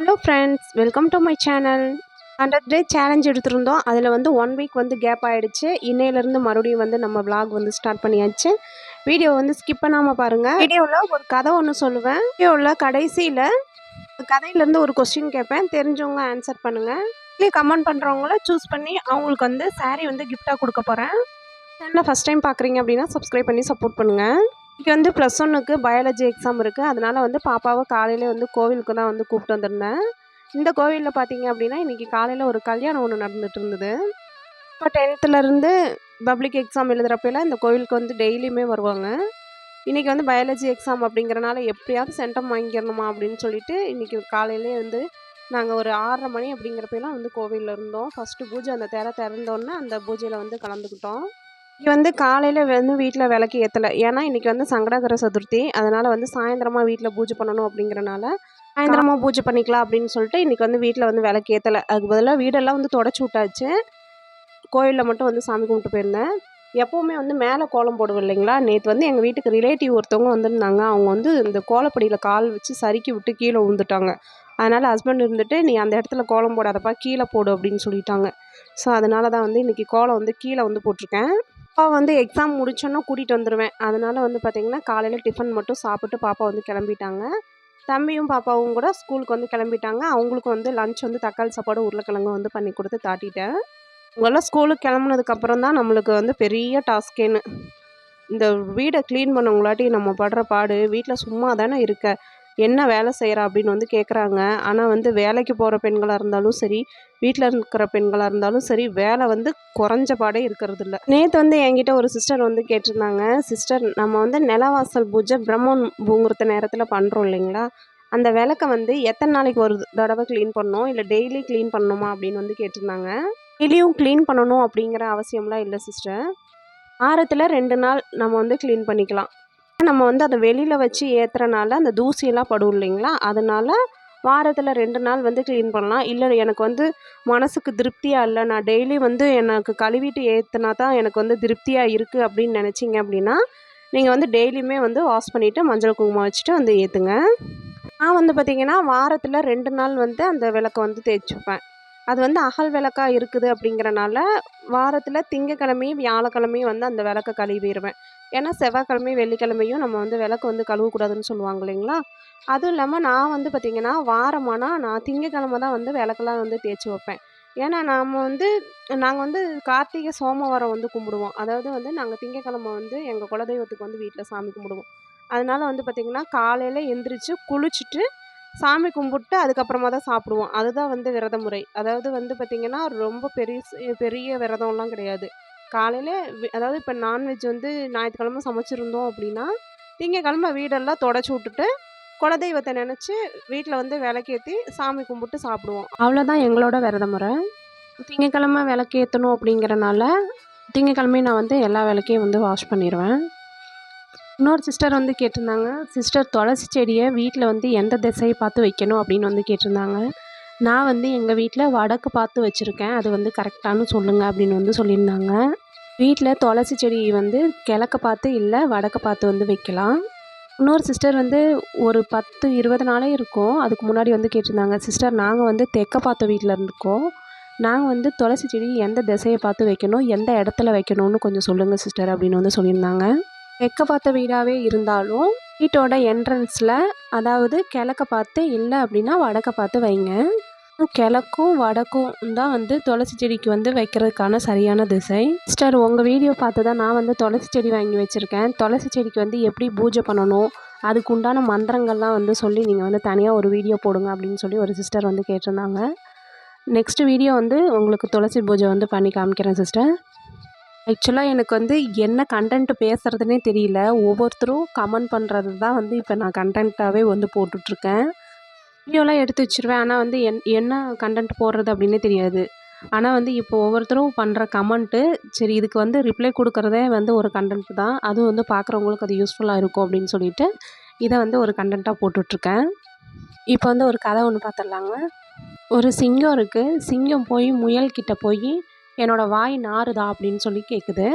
Hello friends welcome to my channel hundred day challenge எடுத்திருந்தோம். அதில் வந்து ஒன் வீக் வந்து கேப் ஆகிடுச்சு இன்னையிலேருந்து மறுபடியும் வந்து நம்ம vlog வந்து ஸ்டார்ட் பண்ணியாச்சு. வீடியோ வந்து ஸ்கிப் பண்ணாமல் பாருங்கள் வீடியோவில் ஒரு கதை ஒன்று சொல்லுவேன். வீடியோவில் கடைசியில் கதையிலேருந்து ஒரு கொஸ்டின் கேட்பேன். தெரிஞ்சவங்க ஆன்சர் பண்ணுங்கள் இல்லை கமெண்ட் பண்ணுறவங்கள சூஸ் பண்ணி அவங்களுக்கு வந்து saree வந்து கிஃப்டாக கொடுக்க போகிறேன் சேனலை ஃபஸ்ட் டைம் பார்க்குறீங்க அப்படின்னா சப்ஸ்கிரைப் பண்ணி சப்போர்ட் பண்ணுங்கள் இன்றைக்கி வந்து ப்ளஸ் ஒன்னுக்கு பயாலஜி எக்ஸாம் இருக்குது அதனால் வந்து பாப்பாவை காலையிலே வந்து கோவிலுக்கு தான் வந்து கூப்பிட்டு வந்திருந்தேன். இந்த கோவிலில் பார்த்தீங்க அப்படின்னா இன்றைக்கி காலையில் ஒரு கல்யாணம் ஒன்று நடந்துகிட்டு இருந்தது. இப்போ டென்த்துலேருந்து பப்ளிக் எக்ஸாம் எழுதுகிறப்பெல்லாம் இந்த கோவிலுக்கு வந்து டெய்லியுமே வருவாங்க. இன்றைக்கி வந்து பயாலஜி எக்ஸாம் அப்படிங்கிறனால எப்படியாவது சென்டம் வாங்கிடணுமா அப்படின்னு சொல்லிட்டு இன்றைக்கி காலையிலே வந்து நாங்கள் ஒரு ஆறரை மணி அப்படிங்கிறப்பெல்லாம் வந்து கோவிலில் இருந்தோம். ஃபஸ்ட்டு பூஜை அந்த திற திறந்தோன்னே அந்த பூஜையில் வந்து கலந்துக்கிட்டோம். இங்கே வந்து காலையில் வந்து வீட்டில் விளக்கு ஏற்றலை ஏன்னா இன்றைக்கி வந்து சங்கடகர சதுர்த்தி. அதனால் வந்து சாயந்தரமாக வீட்டில் பூஜை பண்ணணும் அப்படிங்கிறனால சாயந்தரமாக பூஜை பண்ணிக்கலாம் அப்படின்னு சொல்லிட்டு இன்றைக்கி வந்து வீட்டில் வந்து விளக்கு ஏற்றலை அதுக்கு பதிலாக வீடெல்லாம் வந்து தொடச்சி விட்டாச்சு. கோயிலில் மட்டும் வந்து சாமி கும்பிட்டு போயிருந்தேன். எப்போவுமே வந்து மேலே கோலம் போடுவோம் இல்லைங்களா? நேற்று வந்து எங்கள் வீட்டுக்கு ரிலேட்டிவ் ஒருத்தவங்க வந்திருந்தாங்க. அவங்க வந்து இந்த கோலப்படியில் கால் வச்சு சறுக்கி விட்டு கீழே விழுந்துட்டாங்க. அதனால் ஹஸ்பண்ட் இருந்துட்டு நீ அந்த இடத்துல கோலம் போடாதப்பா கீழே போடு அப்படின்னு சொல்லிட்டாங்க. ஸோ அதனால தான் வந்து இன்றைக்கி கோலம் வந்து கீழே வந்து போட்டிருக்கேன். அப்பா வந்து எக்ஸாம் முடிச்சோன்னா கூட்டிகிட்டு வந்துடுவேன் அதனால் வந்து பார்த்திங்கன்னா காலையில் டிஃபன் மட்டும் சாப்பிட்டு பாப்பா வந்து கிளம்பிட்டாங்க. தம்பியும் பாப்பாவும் கூட ஸ்கூலுக்கு வந்து கிளம்பிட்டாங்க. அவங்களுக்கும் வந்து லஞ்ச் வந்து தக்காளி சாப்பாடு உருளைக்கிழங்கு வந்து பண்ணி கொடுத்து தாட்டிட்டேன். இவங்கெல்லாம் ஸ்கூலுக்கு கிளம்புனதுக்கப்புறம் தான் நம்மளுக்கு வந்து பெரிய டாஸ்கேன்னு இந்த வீடை க்ளீன் பண்ணவங்களாட்டி நம்ம படுற பாடு வீட்டில் சும்மா தானே இருக்க. என்ன வேலை செய்கிறா அப்படின்னு வந்து கேட்குறாங்க ஆனால் வந்து வேலைக்கு போகிற பெண்களாக இருந்தாலும் சரி வீட்டில் இருக்கிற பெண்களாக இருந்தாலும் சரி வேலை வந்து குறைஞ்ச பாடே இருக்கிறது இல்லை நேற்று வந்து என்கிட்ட ஒரு சிஸ்டர் வந்து கேட்டிருந்தாங்க. சிஸ்டர் நம்ம வந்து நிலவாசல் பூஜை பிரம்மன் பூங்குறத்த நேரத்தில் பண்ணுறோம் இல்லைங்களா? அந்த விளக்க வந்து எத்தனை நாளைக்கு ஒரு தடவை க்ளீன் பண்ணணும்? இல்லை டெய்லி க்ளீன் பண்ணணுமா? அப்படின்னு வந்து கேட்டிருந்தாங்க. டெய்லியும் க்ளீன் பண்ணணும் அப்படிங்கிற அவசியம்லாம் இல்லை சிஸ்டர். வாரத்தில் ரெண்டு நாள் நம்ம வந்து க்ளீன் பண்ணிக்கலாம். நம்ம வந்து அதை வெளியில் வச்சு ஏற்றுறனால அந்த தூசியெல்லாம் படும் இல்லைங்களா? அதனால் வாரத்தில் ரெண்டு நாள் வந்து க்ளீன் பண்ணலாம். இல்லை எனக்கு வந்து மனசுக்கு திருப்தியாக இல்லை. நான் டெய்லி வந்து எனக்கு கழுவிட்டு ஏற்றுனா தான் எனக்கு வந்து திருப்தியாக இருக்குது அப்படின்னு நினச்சிங்க அப்படின்னா நீங்கள் வந்து டெய்லியுமே வந்து வாஷ் பண்ணிவிட்டு மஞ்சள் குங்குமம் வச்சுட்டு வந்து ஏற்றுங்க நான் வந்து பார்த்திங்கன்னா வாரத்தில் ரெண்டு நாள் வந்து அந்த விளக்கை வந்து தேய்ச்சிப்பேன் அது வந்து அகல் விளக்கா இருக்குது அப்படிங்கிறனால வாரத்தில் திங்கக்கிழமையும் வியாழக்கிழமையும் வந்து அந்த விளக்க கழுவிடுவேன். ஏன்னா செவ்வாய்க்கிழமையும் வெள்ளிக்கிழமையும் நம்ம வந்து விளக்கு வந்து கழுவக்கூடாதுன்னு சொல்லுவாங்க இல்லைங்களா? அதுவும் இல்லாமல் நான் வந்து பார்த்திங்கன்னா வாரமானால் நான் திங்கக்கிழமை தான் வந்து விளக்கெல்லாம் வந்து தேய்ச்சி வைப்பேன். ஏன்னா நாம் வந்து நாங்கள் வந்து கார்த்திகை சோமவாரம் வந்து கும்பிடுவோம். அதாவது வந்து நாங்கள் திங்கக்கிழமை வந்து எங்கள் குலதெய்வத்துக்கு வந்து வீட்டில் சாமி கும்பிடுவோம். அதனால வந்து பார்த்திங்கன்னா காலையில் எந்திரிச்சு குளிச்சுட்டு சாமி கும்பிட்டு அதுக்கப்புறமா தான் சாப்பிடுவோம். அதுதான் வந்து விரத முறை அதாவது வந்து பார்த்திங்கன்னா ரொம்ப பெரிய பெரிய விரதம்லாம் கிடையாது. காலையில் அதாவது இப்போ நான்வெஜ் வந்து ஞாயிற்றுக்கிழமை சமைச்சிருந்தோம் அப்படின்னா திங்கக்கிழமை வீடெல்லாம் தொடச்சி விட்டுட்டு குலதெய்வத்தை நினச்சி வீட்டில் வந்து விளக்கேற்றி சாமி கும்பிட்டு சாப்பிடுவோம். அவ்வளோதான் எங்களோட விரத முறை திங்கக்கிழமை விளக்கேற்றணும் அப்படிங்கிறனால திங்கக்கிழமையும் நான் வந்து எல்லா விளக்கையும் வந்து வாஷ் பண்ணிடுவேன் இன்னொரு சிஸ்டர் வந்து கேட்டிருந்தாங்க சிஸ்டர் துளசி செடியை வீட்டில் வந்து எந்த திசையை பார்த்து வைக்கணும்? அப்படின்னு வந்து கேட்டிருந்தாங்க. நான் வந்து எங்கள் வீட்டில் வடக்கு பார்த்து வச்சுருக்கேன். அது வந்து கரெக்டானு சொல்லுங்கள் அப்படின்னு வந்து சொல்லியிருந்தாங்க. வீட்டில் துளசி செடி வந்து கிழக்க பார்த்து இல்லை வடக்க பார்த்து வந்து வைக்கலாம். இன்னொரு சிஸ்டர் வந்து ஒரு பத்து இருபது நாளே இருக்கும். அதுக்கு முன்னாடி வந்து கேட்டிருந்தாங்க சிஸ்டர் நாங்கள் வந்து தெற்க பார்த்த வீட்டில் இருந்துக்கோம். நாங்கள் வந்து துளசி செடி எந்த திசையை பார்த்து வைக்கணும் எந்த இடத்துல வைக்கணும்னு கொஞ்சம் சொல்லுங்கள் சிஸ்டர் அப்படின்னு வந்து சொல்லியிருந்தாங்க. தெற்க பார்த்த வீடாகவே இருந்தாலும் வீட்டோட என்ட்ரன்ஸில் அதாவது கிழக்க பார்த்து இல்லை அப்படின்னா வடக்க பார்த்து வைங்க. கிழக்கும் வடக்கும் தான் வந்து துளசி செடிக்கு வந்து வைக்கிறதுக்கான சரியான திசை. சிஸ்டர் உங்கள் வீடியோ பார்த்து தான் நான் வந்து துளசி செடி வாங்கி வச்சுருக்கேன். துளசி செடிக்கு வந்து எப்படி பூஜை பண்ணணும்? அதுக்கு உண்டான மந்திரங்கள்லாம் வந்து சொல்லி நீங்கள் வந்து தனியாக ஒரு வீடியோ போடுங்க அப்படின்னு சொல்லி ஒரு சிஸ்டர் வந்து கேட்டிருந்தாங்க. நெக்ஸ்ட் வீடியோ வந்து உங்களுக்கு துளசி பூஜை வந்து பண்ணி காமிக்கிறேன் சிஸ்டர் ஆக்சுவலாக எனக்கு வந்து என்ன கண்டென்ட் பேசுகிறதுனே தெரியல. ஒவ்வொருத்தரும் கமெண்ட் பண்ணுறது தான் வந்து இப்போ நான் கண்டென்ட்டாகவே வந்து போட்டுட்ருக்கேன். வீடியோலாம் எடுத்து வச்சுருவேன். ஆனால் வந்து என் என்ன கண்டென்ட் போடுறது அப்படின்னே தெரியாது. ஆனால் வந்து இப்போ ஒவ்வொருத்தரும் பண்ணுற கமெண்ட்டு சரி இதுக்கு வந்து ரிப்ளை கொடுக்குறதே வந்து ஒரு கண்டென்ட் தான். அதுவும் வந்து பார்க்குறவங்களுக்கு அது யூஸ்ஃபுல்லாக இருக்கும் அப்படின்னு சொல்லிட்டு இதை வந்து ஒரு கண்டென்ட்டாக போட்டுட்ருக்கேன். இப்போ வந்து ஒரு கதை ஒன்று பார்த்துடலாங்க ஒரு சிங்கம் இருக்குது சிங்கம் போய் முயல்கிட்ட போய் என்னோடய வாய் நாறுதா? அப்படின்னு சொல்லி கேட்குது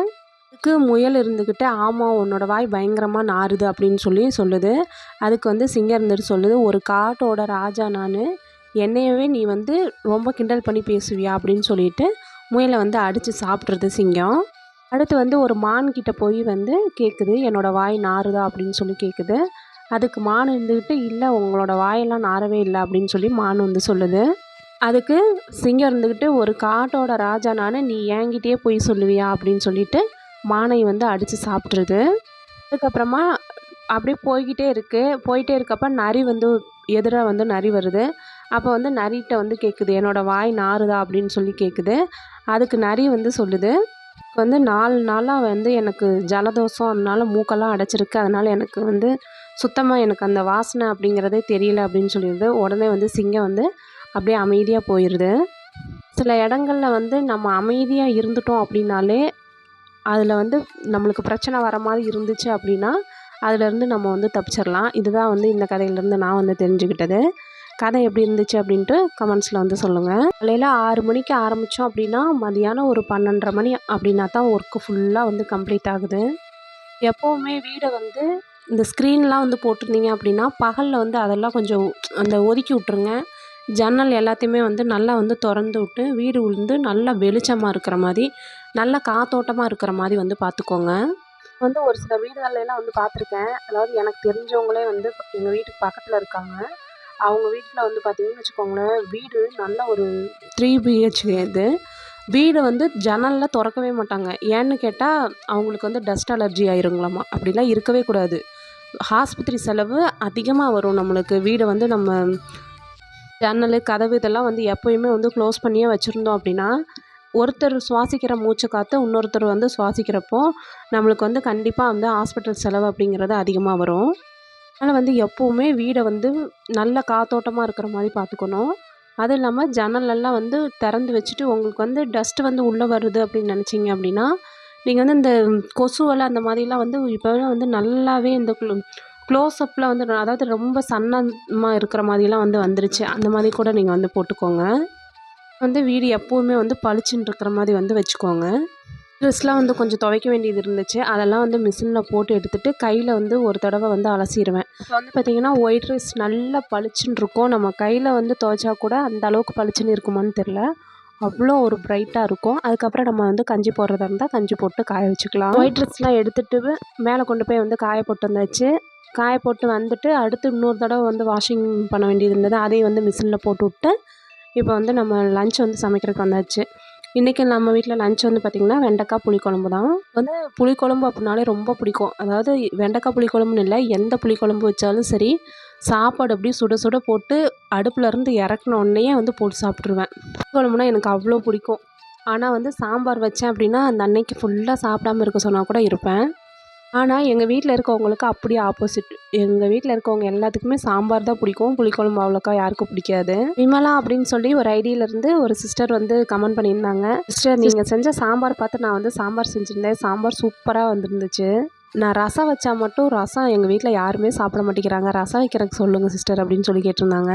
அதுக்கு முயல் இருந்துக்கிட்டு ஆமாம் உன்னோட வாய் பயங்கரமாக நாறுது அப்படின்னு சொல்லி சொல்லுது. அதுக்கு வந்து சிங்கம் இருந்துட்டு சொல்லுது ஒரு காட்டோட ராஜா நான் என்னையவே நீ வந்து ரொம்ப கிண்டல் பண்ணி பேசுவியா? அப்படின்னு சொல்லிட்டு முயலை வந்து அடித்து சாப்பிட்றது சிங்கம். அடுத்து வந்து ஒரு மான் கிட்ட போய் வந்து கேட்குது என்னோட வாய் நாறுதா? அப்படின்னு சொல்லி கேட்குது அதுக்கு மான் இருந்துக்கிட்டு இல்லை உங்களோட வாயெல்லாம் நாரவே இல்லை அப்படின்னு சொல்லி மான் வந்து சொல்லுது. அதுக்கு சிங்கம் இருந்துக்கிட்டு ஒரு காட்டோட ராஜா நான் நீ ஏங்கிட்டே போய் சொல்லுவியா? அப்படின்னு சொல்லிட்டு மானை வந்து அடித்து சாப்பிட்ருது அதுக்கப்புறமா அப்படியே போய்கிட்டே இருக்குது போயிட்டே இருக்கப்ப நரி வந்து எதிராக வந்து நரி வருது. அப்போ வந்து நரிகிட்ட வந்து கேட்குது என்னோடய வாய் நாறுதா? அப்படின்னு சொல்லி கேட்குது அதுக்கு நரி வந்து சொல்லுது வந்து நாலு நாளாக வந்து எனக்கு ஜலதோஷம் அதனால மூக்கெல்லாம் அடைச்சிருக்கு. அதனால் எனக்கு வந்து சுத்தமாக எனக்கு அந்த வாசனை அப்படிங்கிறதே தெரியல அப்படின்னு சொல்லிடுது. உடனே வந்து சிங்கம் வந்து அப்படியே அமைதியாக போயிடுது சில இடங்கள்ல வந்து நம்ம அமைதியாக இருந்துட்டோம் அப்படின்னாலே அதில் வந்து நம்மளுக்கு பிரச்சனை வர மாதிரி இருந்துச்சு அப்படின்னா அதுலேருந்து நம்ம வந்து தப்பிச்சிடலாம் இதுதான் வந்து இந்த கதையிலேருந்து நான் வந்து தெரிஞ்சுக்கிட்டது. கதை எப்படி இருந்துச்சு அப்படின்ட்டு கமெண்ட்ஸில் வந்து சொல்லுங்கள் காலையில் ஆறு மணிக்கு ஆரம்பித்தோம் அப்படின்னா மதியானம் ஒரு பன்னெண்டரை மணி அப்படின்னா தான் ஒர்க்கு ஃபுல்லாக வந்து கம்ப்ளீட் ஆகுது. எப்போவுமே வீடை வந்து இந்த ஸ்க்ரீன்லாம் வந்து போட்டிருந்தீங்க அப்படின்னா பகலில் வந்து அதெல்லாம் கொஞ்சம் அந்த ஒதுக்கி விட்ருங்க ஜன்னல் எல்லாத்தையுமே வந்து நல்லா வந்து திறந்து விட்டு வீடு உளுந்து நல்லா வெளிச்சமாக இருக்கிற மாதிரி நல்லா காத்தோட்டமாக இருக்கிற மாதிரி வந்து பார்த்துக்கோங்க. வந்து ஒரு சில வீடுகள்லாம் வந்து பார்த்துருக்கேன். அதாவது எனக்கு தெரிஞ்சவங்களே வந்து எங்கள் வீட்டுக்கு பக்கத்தில் இருக்காங்க. அவங்க வீட்டில் வந்து பார்த்திங்கன்னு வச்சுக்கோங்களேன் வீடு நல்ல ஒரு த்ரீ பிஹெச்கே இது. வீடு வந்து ஜன்னலில் திறக்கவே மாட்டாங்க. ஏன்னு கேட்டால் அவங்களுக்கு வந்து டஸ்ட் அலர்ஜி ஆயிருங்களாமா? அப்படிலாம் இருக்கவே கூடாது. ஆஸ்பத்திரி செலவு அதிகமாக வரும் நம்மளுக்கு. வீடை வந்து நம்ம ஜன்னல் கதவு இதெல்லாம் வந்து எப்போயுமே வந்து க்ளோஸ் பண்ணியே வச்சுருந்தோம் அப்படின்னா ஒருத்தர் சுவாசிக்கிற மூச்சு காற்று இன்னொருத்தர் வந்து சுவாசிக்கிறப்போ நம்மளுக்கு வந்து கண்டிப்பாக வந்து ஹாஸ்பிட்டல் செலவு அப்படிங்கிறது அதிகமாக வரும். அதனால் வந்து எப்போவுமே வீடை வந்து நல்ல காத்தோட்டமாக இருக்கிற மாதிரி பார்த்துக்கணும். அதுவும் இல்லாமல் ஜன்னலெல்லாம் வந்து திறந்து வச்சுட்டு உங்களுக்கு வந்து டஸ்ட்டு வந்து உள்ளே வருது அப்படின்னு நினச்சிங்க அப்படின்னா நீங்கள் வந்து இந்த கொசுவலை அந்த மாதிரிலாம் வந்து இப்போலாம் வந்து நல்லாவே இந்த க்ளோஸ்அப்பில் வந்து அதாவது ரொம்ப சன்னமாக இருக்கிற மாதிரிலாம் வந்து வந்துருச்சு. அந்த மாதிரி கூட நீங்கள் வந்து போட்டுக்கோங்க. வந்து வீடு எப்போவுமே வந்து பளிச்சுன்னு இருக்கிற மாதிரி வந்து வச்சுக்கோங்க. ட்ரெஸ்லாம் வந்து கொஞ்சம் துவைக்க வேண்டியது இருந்துச்சு. அதெல்லாம் வந்து மிஷினில் போட்டு எடுத்துகிட்டு கையில் வந்து ஒரு தடவை வந்து அலசிடுவேன் இப்போ வந்து பார்த்திங்கன்னா ஒயிட் ரைஸ் நல்லா பளிச்சுன்னு இருக்கும். நம்ம கையில் வந்து துவைச்சா கூட அந்த அளவுக்கு பளிச்சுன்னு இருக்குமான்னு தெரில அவ்வளோ ஒரு ப்ரைட்டாக இருக்கும். அதுக்கப்புறம் நம்ம வந்து கஞ்சி போடுறதா இருந்தால் கஞ்சி போட்டு காய வச்சுக்கலாம். ஒயிட் ட்ரெஸ்லாம் எடுத்துகிட்டு மேலே கொண்டு போய் வந்து காய போட்டு வந்தாச்சு. காய போட்டு வந்துட்டு அடுத்து இன்னொரு தடவை வந்து வாஷிங் பண்ண வேண்டியது இருந்தது. அதையும் வந்து மிஷினில் போட்டு விட்டு இப்போ வந்து நம்ம லஞ்ச் வந்து சமைக்கிறதுக்கு வந்தாச்சு. இன்றைக்கி நம்ம வீட்டில் லஞ்ச் வந்து பார்த்திங்கன்னா வெண்டைக்காய் புளிக்குழம்பு தான். வந்து புளிக்குழம்பு அப்படின்னாலே ரொம்ப பிடிக்கும். அதாவது வெண்டைக்காய் புளிக்குழம்புன்னு இல்லை எந்த புளிக்குழம்பு வச்சாலும் சரி சாப்பாடு அப்படியே சுட சுட போட்டு அடுப்புலேருந்து இறக்குன உடனேயே வந்து போட்டு சாப்பிட்ருவேன் புளிக்குழம்புனா எனக்கு அவ்வளோ பிடிக்கும். ஆனால் வந்து சாம்பார் வச்சேன் அப்படின்னா அந்த அன்னைக்கு ஃபுல்லாக சாப்பிடாம இருக்க சொன்னால் கூட இருப்பேன். ஆனால் எங்கள் வீட்டில் இருக்கவங்களுக்கு அப்படியே ஆப்போசிட் எங்கள் வீட்டில் இருக்கவங்க எல்லாத்துக்குமே சாம்பார் தான் பிடிக்கும். புளிக்குழம்பு அவ்வளோக்கா யாருக்கும் பிடிக்காது. விமலா அப்படின்னு சொல்லி ஒரு ஐடியிலேருந்து ஒரு சிஸ்டர் வந்து கமெண்ட் பண்ணியிருந்தாங்க. சிஸ்டர் நீங்கள் செஞ்ச சாம்பார் பார்த்து நான் வந்து சாம்பார் செஞ்சுருந்தேன். சாம்பார் சூப்பராக வந்துருந்துச்சு. நான் ரசம் வச்சா மட்டும் ரசம் எங்கள் வீட்டில் யாருமே சாப்பிட மாட்டேங்கிறாங்க. ரசம் வைக்கிறதுக்கு சொல்லுங்கள் சிஸ்டர் அப்படின்னு சொல்லி கேட்டிருந்தாங்க.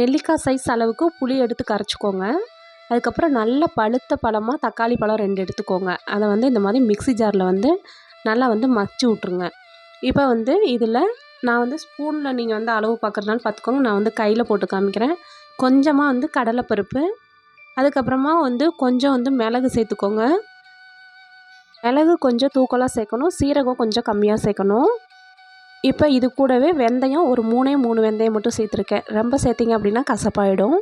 நெல்லிக்காய் சைஸ் அளவுக்கு புளி எடுத்து கரைச்சிக்கோங்க. அதுக்கப்புறம் நல்ல பழுத்த பழமாக தக்காளி பழம் ரெண்டு எடுத்துக்கோங்க. அதை வந்து இந்த மாதிரி மிக்ஸி ஜாரில் வந்து நல்லா வந்து மச்சு விட்ருங்க இப்போ வந்து இதில் நான் வந்து ஸ்பூனில் நீங்கள் வந்து அளவு பார்க்குறதுனால பார்த்துக்கோங்க. நான் வந்து கையில் போட்டு காமிக்கிறேன். கொஞ்சமாக வந்து கடலைப்பருப்பு அதுக்கப்புறமா வந்து கொஞ்சம் வந்து மிளகு சேர்த்துக்கோங்க. மிளகு கொஞ்சம் தூக்கலாக சேர்க்கணும். சீரகம் கொஞ்சம் கம்மியாக சேர்க்கணும். இப்போ இது கூடவே வெந்தயம் ஒரு மூணே மூணு வெந்தயம் மட்டும் சேர்த்துருக்கேன். ரொம்ப சேர்த்திங்க அப்படின்னா கசப்பாயிடும்.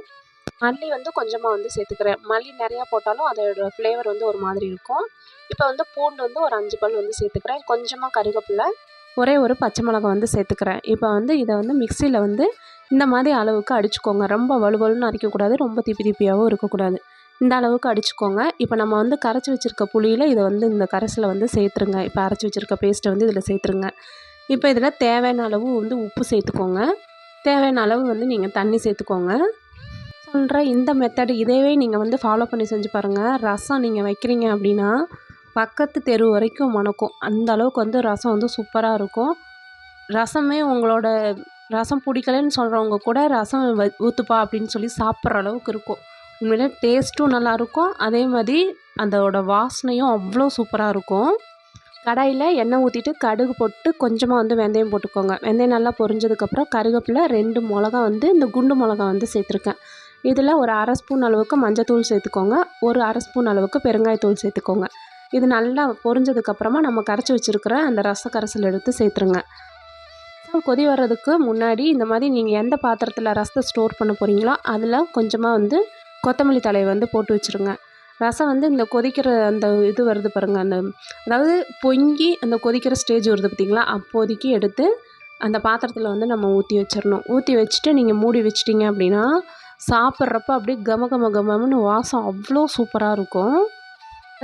மல்லி வந்து கொஞ்சமாக வந்து சேர்த்துக்கிறேன். மல்லி நிறையா போட்டாலும் அதோட ஃப்ளேவர் வந்து ஒரு மாதிரி இருக்கும். இப்போ வந்து பூண்டு வந்து ஒரு அஞ்சு பல் வந்து சேர்த்துக்கிறேன். கொஞ்சமாக கருகப்பில்லை ஒரே ஒரு பச்சை மிளகா வந்து சேர்த்துக்கிறேன். இப்போ வந்து இதை வந்து மிக்சியில் வந்து இந்த மாதிரி அளவுக்கு அடிச்சுக்கோங்க. ரொம்ப வலுவலுன்னு அரைக்கக்கூடாது. ரொம்ப திப்பி திப்பியாகவும் இருக்கக்கூடாது. இந்த அளவுக்கு அடிச்சுக்கோங்க. இப்போ நம்ம வந்து கரைச்சி வச்சுருக்க புளியில் இதை வந்து இந்த கரைசலில் வந்து சேர்த்துருங்க. இப்போ அரைச்சி வச்சுருக்க பேஸ்ட்டை வந்து இதில் சேர்த்துருங்க. இப்போ இதில் தேவையான அளவு வந்து உப்பு சேர்த்துக்கோங்க. தேவையான அளவு வந்து நீங்கள் தண்ணி சேர்த்துக்கோங்க. சொல்கிற இந்த மெத்தடு இதேவே நீங்கள் வந்து ஃபாலோ பண்ணி செஞ்சு பாருங்கள் ரசம் நீங்கள் வைக்கிறீங்க அப்படின்னா பக்கத்து தெரு வரைக்கும் மணக்கும். அந்த அளவுக்கு வந்து ரசம் வந்து சூப்பராக இருக்கும். ரசமே உங்களோட ரசம் பிடிக்கலன்னு சொல்கிறவங்க கூட ரசம் வ ஊற்றுப்பா அப்படின்னு சொல்லி சாப்பிட்ற அளவுக்கு இருக்கும். உண்மையிலே டேஸ்ட்டும் நல்லாயிருக்கும் அதே மாதிரி அதோட வாசனையும் அவ்வளோ சூப்பராக இருக்கும். கடாயில் எண்ணெய் ஊற்றிட்டு கடுகு போட்டு கொஞ்சமாக வந்து வெந்தயம் போட்டுக்கோங்க. வெந்தயம் நல்லா பொரிஞ்சதுக்கப்புறம் கருவேப்பிலை ரெண்டு மிளகா வந்து இந்த குண்டு மிளகா வந்து சேர்த்துருக்கேன். இதில் ஒரு அரை ஸ்பூன் அளவுக்கு மஞ்சத்தூள் சேர்த்துக்கோங்க. ஒரு அரை ஸ்பூன் அளவுக்கு பெருங்காயத்தூள் சேர்த்துக்கோங்க. இது நல்லா பொரிஞ்சதுக்கப்புறமா நம்ம கரைச்சி வச்சுருக்கிற அந்த ரச கரைசல் எடுத்து சேர்த்துருங்க. கொதி வர்றதுக்கு முன்னாடி இந்த மாதிரி நீங்கள் எந்த பாத்திரத்தில் ரசத்தை ஸ்டோர் பண்ண போகிறீங்களோ அதில் கொஞ்சமாக வந்து கொத்தமல்லி தலையை வந்து போட்டு வச்சுருங்க. ரசம் வந்து இந்த கொதிக்கிற அந்த இது வருது பாருங்கள் அந்த அதாவது பொங்கி அந்த கொதிக்கிற ஸ்டேஜ் வருது பார்த்திங்களா அப்போதைக்கு எடுத்து அந்த பாத்திரத்தில் வந்து நம்ம ஊற்றி வச்சிடணும் ஊற்றி வச்சுட்டு நீங்கள் மூடி வச்சிட்டிங்க அப்படின்னா சாப்பிட்றப்ப அப்படியே கம கம கமன்னு வாசம் அவ்வளோ சூப்பராக இருக்கும்.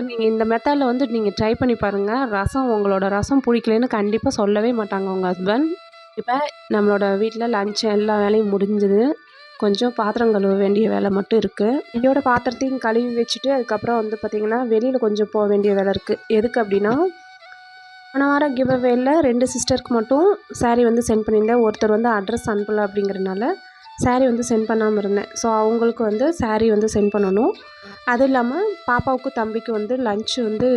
நீங்கள் இந்த மெத்தடில் வந்து நீங்கள் ட்ரை பண்ணி பாருங்கள் ரசம் உங்களோட ரசம் பிடிக்கலன்னு கண்டிப்பாக சொல்லவே மாட்டாங்க உங்கள் ஹஸ்பண்ட் இப்போ நம்மளோட வீட்டில் லஞ்ச் எல்லா வேலையும் முடிஞ்சுது. கொஞ்சம் பாத்திரம் கழுவ வேண்டிய வேலை மட்டும் இருக்குது இதோட பாத்திரத்தையும் கழுவி வச்சுட்டு அதுக்கப்புறம் வந்து பார்த்திங்கன்னா வெளியில் கொஞ்சம் போக வேண்டிய வேலை இருக்குது எதுக்கு அப்படின்னா போன வாரம் கிவ் அவேல ரெண்டு சிஸ்டருக்கு மட்டும் saree வந்து சென்ட் பண்ணியிருந்தேன். ஒருத்தர் வந்து அட்ரஸ் அனுப்பலை அப்படிங்கிறனால சாரீ வந்து சென்ட் பண்ணாமல் இருந்தேன். ஸோ அவங்களுக்கு வந்து சாரீ வந்து சென்ட் பண்ணணும். அதுவும் இல்லாமல் பாப்பாவுக்கும் தம்பிக்கு வந்து லன்ச் வந்து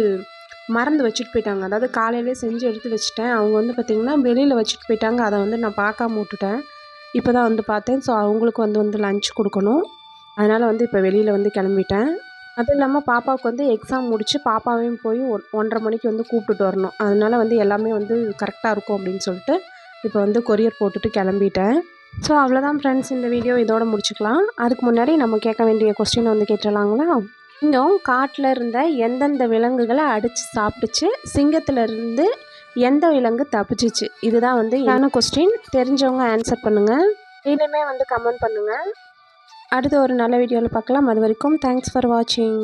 மறந்து வச்சுட்டு போயிட்டாங்க. அதாவது காலையிலே செஞ்சு எடுத்து வச்சுட்டேன். அவங்க வந்து பார்த்திங்கன்னா வெளியில் வச்சுட்டு போயிட்டாங்க. அதை வந்து நான் பார்க்காம விட்டுட்டேன். இப்போ தான் வந்து பார்த்தேன். ஸோ அவங்களுக்கு வந்து வந்து லன்ச் கொடுக்கணும். அதனால் வந்து இப்போ வெளியில் வந்து கிளம்பிட்டேன். அதுவும் இல்லாமல் பாப்பாவுக்கு வந்து எக்ஸாம் முடித்து பாப்பாவையும் போய் ஒன் ஒன்றரை மணிக்கு வந்து கூப்பிட்டுட்டு வரணும். அதனால் வந்து எல்லாமே வந்து கரெக்டாக இருக்கும் அப்படின்னு சொல்லிட்டு இப்போ வந்து கொரியர் போட்டுட்டு கிளம்பிட்டேன். ஸோ அவ்வளோதான் ஃப்ரெண்ட்ஸ் இந்த வீடியோ இதோட முடிச்சுக்கலாம். அதுக்கு முன்னாடி நம்ம கேட்க வேண்டிய கொஸ்டினை வந்து கேட்டுடலாங்களா? இன்னும் காட்டில் இருந்த எந்தெந்த விலங்குகளை அடித்து சாப்பிட்டுச்சு? சிங்கத்திலிருந்து எந்த விலங்கு தப்பிச்சிச்சு? இதுதான் வந்து என்ன கொஸ்டின் தெரிஞ்சவங்க ஆன்சர் பண்ணுங்கள் டெய்லியுமே வந்து கமெண்ட் பண்ணுங்கள் அடுத்த ஒரு நல்ல வீடியோவில் பார்க்கலாம். அது வரைக்கும் தேங்க்ஸ் ஃபார் வாட்சிங்